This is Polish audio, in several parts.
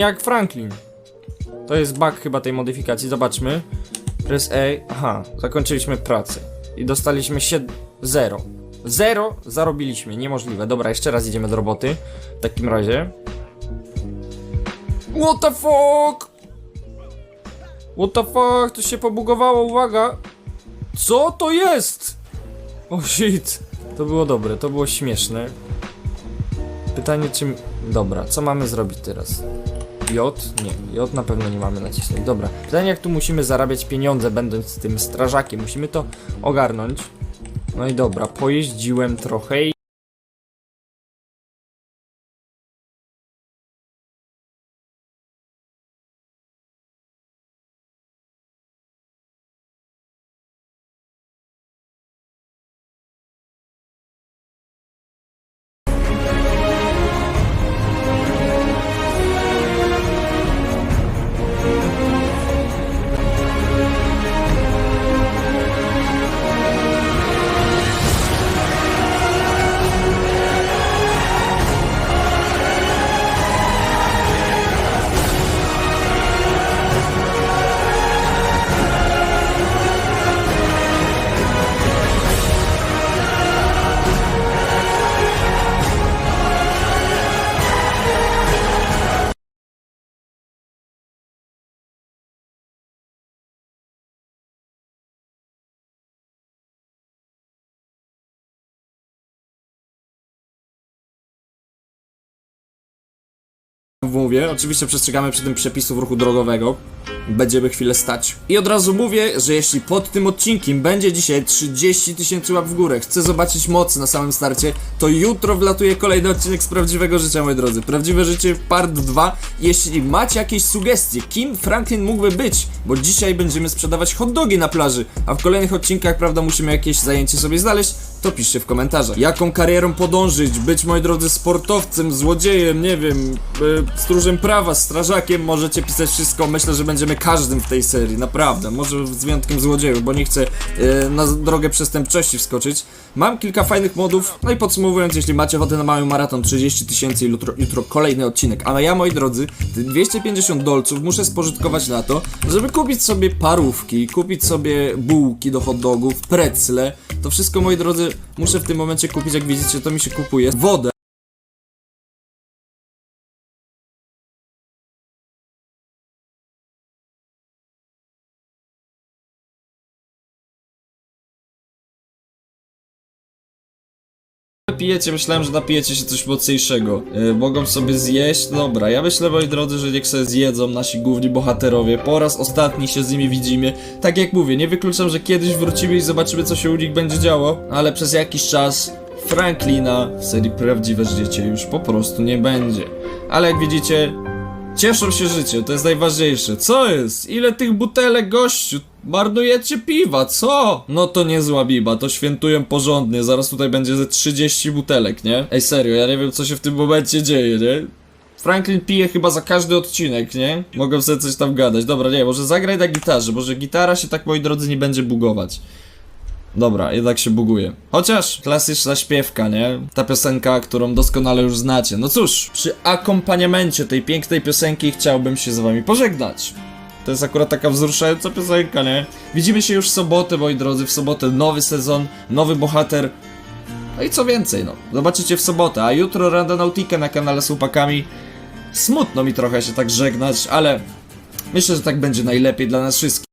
jak Franklin. To jest bug chyba tej modyfikacji, zobaczmy. Press A, aha, zakończyliśmy pracę. I dostaliśmy się 0. 0 zarobiliśmy, niemożliwe. Dobra, jeszcze raz idziemy do roboty. W takim razie. What the fuck? What the fuck? To się pobugowało, uwaga. Co to jest? O shit. To było dobre, to było śmieszne. Pytanie czym... Dobra, co mamy zrobić teraz? J? Nie, J na pewno nie mamy nacisnąć. Dobra, pytanie jak tu musimy zarabiać pieniądze będąc tym strażakiem. Musimy to ogarnąć. No i dobra, pojeździłem trochę i... mówię, oczywiście przestrzegamy przy tym przepisów ruchu drogowego. Będziemy chwilę stać. I od razu mówię, że jeśli pod tym odcinkiem będzie dzisiaj 30 tysięcy łap w górę, chcę zobaczyć mocy na samym starcie, to jutro wlatuje kolejny odcinek z prawdziwego życia, moi drodzy. Prawdziwe życie part 2. Jeśli macie jakieś sugestie, kim Franklin mógłby być, bo dzisiaj będziemy sprzedawać hot dogi na plaży, a w kolejnych odcinkach, prawda, musimy jakieś zajęcie sobie znaleźć, to piszcie w komentarzach. Jaką karierą podążyć, być, moi drodzy, sportowcem, złodziejem, nie wiem, e, stróżem prawa, strażakiem, możecie pisać wszystko. Myślę, że będziemy każdym w tej serii, naprawdę. Może z wyjątkiem złodziejów, bo nie chcę e, na drogę przestępczości wskoczyć. Mam kilka fajnych modów, no i podsumowując, jeśli macie ochotę na mały maraton 30 tysięcy jutro, jutro kolejny odcinek. A ja, moi drodzy, te 250 dolców muszę spożytkować na to, żeby kupić sobie parówki, kupić sobie bułki do hot dogów, precle. To wszystko, moi drodzy, muszę w tym momencie kupić, jak widzicie, to mi się kupuje. Wodę. Pijecie, myślałem, że napijecie się coś mocniejszego. Yy, mogą sobie zjeść, dobra. Ja myślę, moi drodzy, że niech sobie zjedzą nasi główni bohaterowie. Po raz ostatni się z nimi widzimy. Tak jak mówię, nie wykluczam, że kiedyś wrócimy i zobaczymy, co się u nich będzie działo, ale przez jakiś czas Franklina w serii Prawdziwe Życie już po prostu nie będzie. Ale jak widzicie, Cieszą się życiem, to jest najważniejsze. Co jest? Ile tych butelek, gościu? Marnujecie piwa, co? No to niezła biba, to świętują porządnie. Zaraz tutaj będzie ze 30 butelek, nie? Ej, serio, ja nie wiem, co się w tym momencie dzieje, nie? Franklin pije chyba za każdy odcinek, nie? Mogę sobie coś tam gadać. Dobra, nie, może zagraj na gitarze, może gitara się tak, moi drodzy, nie będzie bugować. Dobra, jednak się buguje. Chociaż klasyczna śpiewka, nie? Ta piosenka, którą doskonale już znacie. No cóż, przy akompaniamencie tej pięknej piosenki chciałbym się z wami pożegnać. To jest akurat taka wzruszająca piosenka, nie? Widzimy się już w sobotę, moi drodzy, w sobotę nowy sezon, nowy bohater. No i co więcej, no, zobaczycie w sobotę, a jutro Randonautica na kanale z chłopakami. Smutno mi trochę się tak żegnać, ale myślę, że tak będzie najlepiej dla nas wszystkich.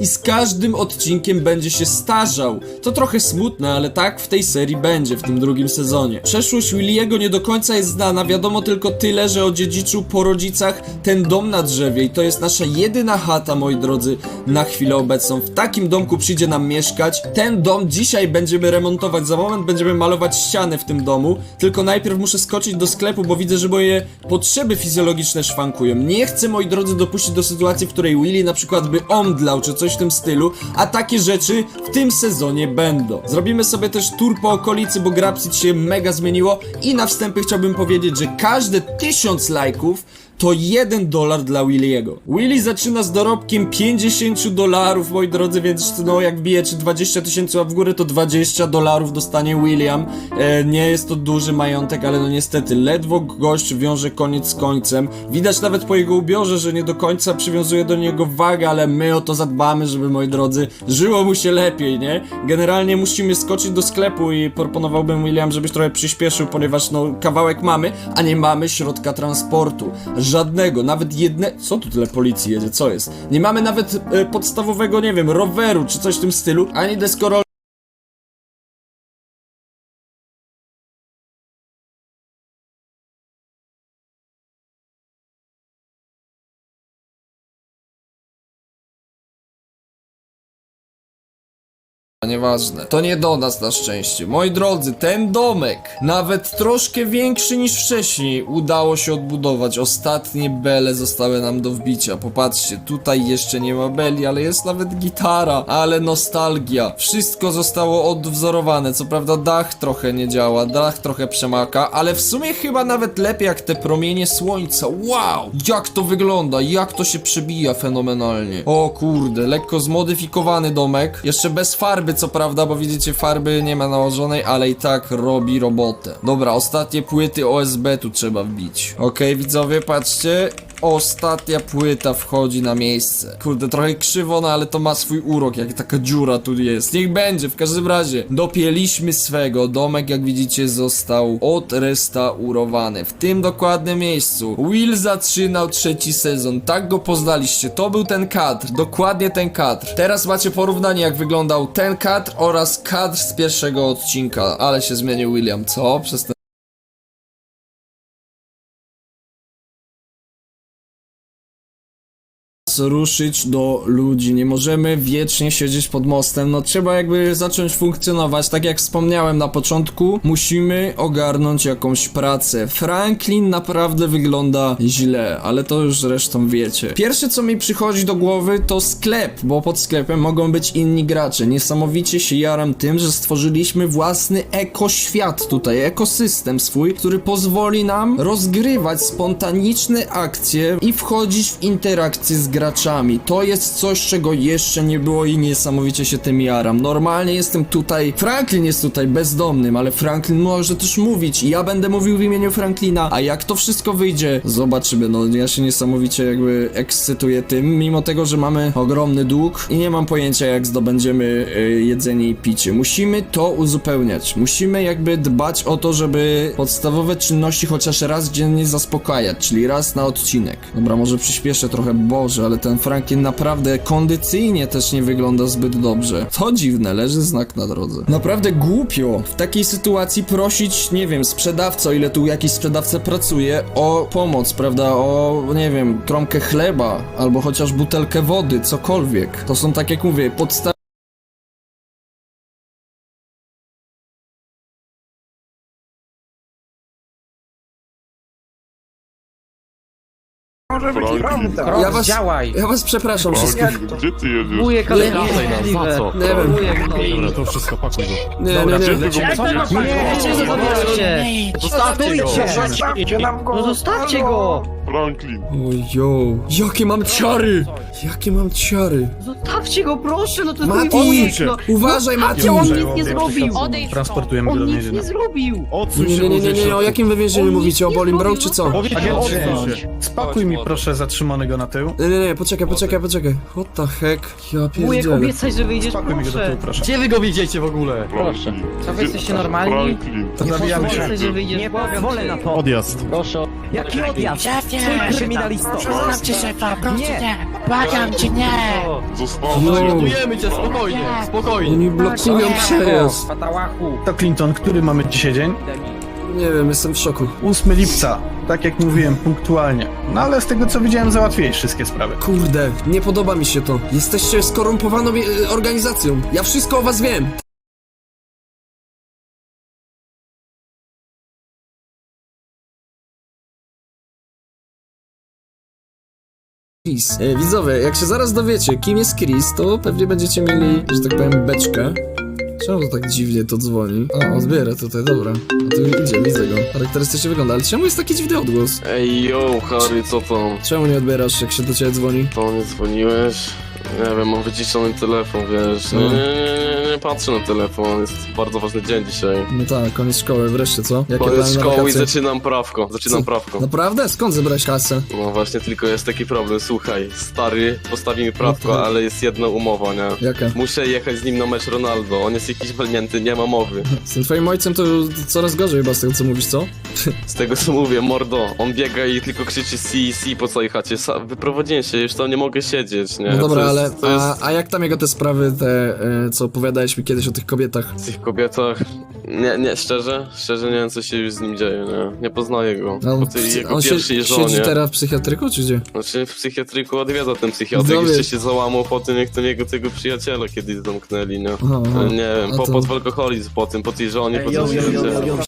I z każdym odcinkiem będzie się starzał. To trochę smutne, ale tak w tej serii będzie w tym drugim sezonie. Przeszłość Williego nie do końca jest znana, wiadomo tylko tyle, że odziedziczył po rodzicach ten dom na drzewie i to jest nasza jedyna chata, moi drodzy, na chwilę obecną. W takim domku przyjdzie nam mieszkać. Ten dom dzisiaj będziemy remontować, za moment będziemy malować ściany w tym domu, tylko najpierw muszę skoczyć do sklepu, bo widzę, że moje potrzeby fizjologiczne szwankują. Nie chcę, moi drodzy, dopuścić do sytuacji, w której Willy na przykład by omdlał czy coś w tym stylu, a takie rzeczy w tym sezonie będą. Zrobimy sobie też tour po okolicy, bo Grapsit się mega zmieniło i na wstępie chciałbym powiedzieć, że każde 1000 lajków to 1 dolar dla Williego. Willy zaczyna z dorobkiem 50 dolarów, moi drodzy, więc no jak wbijecie 20 tysięcy łap w górę, to 20 dolarów dostanie William. E, nie jest to duży majątek, ale no niestety, ledwo gość wiąże koniec z końcem. Widać nawet po jego ubiorze, że nie do końca przywiązuje do niego wagę, ale my o to zadbamy, żeby, moi drodzy, żyło mu się lepiej, nie? Generalnie musimy skoczyć do sklepu i proponowałbym William, żebyś trochę przyspieszył, ponieważ no kawałek mamy, a nie mamy środka transportu. Żadnego, nawet jedne... Co tu tyle policji jedzie? Co jest? Nie mamy nawet e, podstawowego, nie wiem, roweru czy coś w tym stylu, ani deskorol Nieważne. To nie do nas na szczęście. Moi drodzy, ten domek, nawet troszkę większy niż wcześniej, udało się odbudować. Ostatnie bele zostały nam do wbicia. Popatrzcie, tutaj jeszcze nie ma beli, ale jest nawet gitara. Ale nostalgia. Wszystko zostało odwzorowane. Co prawda dach trochę nie działa, dach trochę przemaka, ale w sumie chyba nawet lepiej jak te promienie słońca. Wow! Jak to wygląda, jak to się przebija fenomenalnie. O kurde, lekko zmodyfikowany domek. Jeszcze bez farby, co prawda, bo widzicie, farby nie ma nałożonej, ale i tak robi robotę. Dobra, ostatnie płyty OSB tu trzeba wbić. Okej, widzowie, patrzcie. Ostatnia płyta wchodzi na miejsce. Kurde, trochę krzywo, no ale to ma swój urok, jak taka dziura tu jest. Niech będzie, w każdym razie. Dopięliśmy swego. Domek, jak widzicie, został odrestaurowany. W tym dokładnym miejscu. Will zaczynał trzeci sezon. Tak go poznaliście. To był ten kadr. Dokładnie ten kadr. Teraz macie porównanie, jak wyglądał ten kadr oraz kadr z pierwszego odcinka. Ale się zmienił William, co? Przez ten ruszyć do ludzi. Nie możemy wiecznie siedzieć pod mostem. No trzeba jakby zacząć funkcjonować. Tak jak wspomniałem na początku, musimy ogarnąć jakąś pracę. Franklin naprawdę wygląda źle, ale to już zresztą wiecie. Pierwsze co mi przychodzi do głowy to sklep, bo pod sklepem mogą być inni gracze. Niesamowicie się jaram tym, że stworzyliśmy własny ekoświat tutaj, ekosystem swój, który pozwoli nam rozgrywać spontaniczne akcje i wchodzić w interakcje z graczami. To jest coś, czego jeszcze nie było i niesamowicie się tym jaram. Normalnie jestem tutaj, Franklin jest tutaj bezdomnym, ale Franklin może też mówić i ja będę mówił w imieniu Franklina, a jak to wszystko wyjdzie, zobaczymy. No ja się niesamowicie jakby ekscytuję tym, mimo tego, że mamy ogromny dług i nie mam pojęcia jak zdobędziemy y, jedzenie i picie. Musimy to uzupełniać. Musimy jakby dbać o to, żeby podstawowe czynności chociaż raz dziennie zaspokajać, czyli raz na odcinek. Dobra, może przyspieszę trochę, Boże, ale ten Franklin naprawdę kondycyjnie też nie wygląda zbyt dobrze. To dziwne, leży znak na drodze. Naprawdę głupio w takiej sytuacji prosić, nie wiem, sprzedawcę, o ile tu jakiś sprzedawca pracuje, o pomoc, prawda, o, nie wiem, trąbkę chleba, albo chociaż butelkę wody, cokolwiek. To są, tak jak mówię, podstawy Prawda. Ja was, Działaj! ja was przepraszam wszystkich. Gdzie ty jedziesz? Wujek, ale nie, nie, za co? Nie wiem. Wujek, no. Dobra, to wszystko pakuj go. Nie, nie, nie. Nie, nie, zostawcie! Zostawcie go! Zostawcie nam go! No zostawcie go! Franklin. Ojo, jakie mam ciary! Jakie mam ciary! Zostawcie go, proszę, no to Mati! mój wujek, no. Uważaj, Mati! on nic nie zrobił! Transportujemy go On do nic więzienia. nie zrobił! Odsuń Nie, się, nie, nie, nie, nie, o jakim wy więzieniu On mówicie? O nic nie Bolingbroke zrobił, czy co? Agencie, Odsuń się. Spakuj mi proszę zatrzymanego na tył. Nie, nie, nie, poczekaj, poczekaj, poczekaj. What the heck? Ja Wujek, pierdzielę. obiecaj, że wyjdziesz, Spakuj mi go do tyłu, proszę! proszę. Gdzie wy go widzicie w ogóle? Proszę. Co, wy jesteście normalni? Franklin. Zabijamy się. Obiecaj, że wyjdziesz, Nie błagam pozwolę cię. na to. Odjazd. Proszę. Jaki odjazd? Szefie! Twój kryminalisto. Zostaw cię szefa, proszę Nie. cię! Błagam cię, nie! Zostawcie go. Ratujemy cię, spokojnie, spokojnie. Oni blokują przejazd. To Clinton, który mamy dzisiaj dzień? Nie wiem, jestem w szoku. 8 lipca. Tak jak mówiłem, punktualnie. No ale z tego co widziałem, załatwiłeś wszystkie sprawy. Kurde, nie podoba mi się to. Jesteście skorumpowaną e, organizacją. Ja wszystko o was wiem. Chris. E, widzowie, jak się zaraz dowiecie, kim jest Chris, to pewnie będziecie mieli, że tak powiem, beczkę. Czemu to tak dziwnie to dzwoni? O, odbiera tutaj, dobra. No to idzie, widzę go. Charakterystycznie wygląda, ale czemu jest taki dziwny odgłos? Ej, yo, Harry, co tam? Czemu nie odbierasz, jak się do ciebie dzwoni? To nie dzwoniłeś? Nie wiem, mam wyciszony telefon, wiesz. Nie, No. nie, nie, nie, nie patrzę na telefon, jest bardzo ważny dzień dzisiaj. No tak, koniec szkoły, wreszcie, co? Jakie Koniec plany na szkoły i wakacje? zaczynam prawko, zaczynam Co? prawko. Naprawdę? Skąd zebrałeś kasę? No właśnie, tylko jest taki problem, słuchaj, stary postawi mi prawko, No to- ale jest jedna umowa, nie? Jaka? Muszę jechać z nim na mecz Ronaldo, on jest jakiś walnięty, nie ma mowy. Z tym twoim ojcem to coraz gorzej chyba z tego, co mówisz, co? Z tego co mówię, mordo, on biega i tylko krzyczy si, si po całej chacie. Sa- Wyprowadziłem się, już tam nie mogę siedzieć, nie? No dobra, to ale jest, To jest... a, a jak tam jego te sprawy, te, e, co opowiadałeś mi kiedyś o tych kobietach? W tych kobietach. Nie, nie, szczerze, szczerze nie wiem co się z nim dzieje, nie? Nie poznaję go. No, po tej jego on się, pierwszej żonie. siedzi teraz w psychiatryku, czy gdzie? Znaczy w psychiatryku odwiedza ten psychiatryk, Dobry. jeszcze się załamał po tym jak ten jego tego przyjaciela kiedyś zamknęli, nie? Aha, aha. Nie wiem, A po, to- pod alkoholizm po tym, po tej żonie, po yo, tym yo, yo, yo, przyjacielu. yo.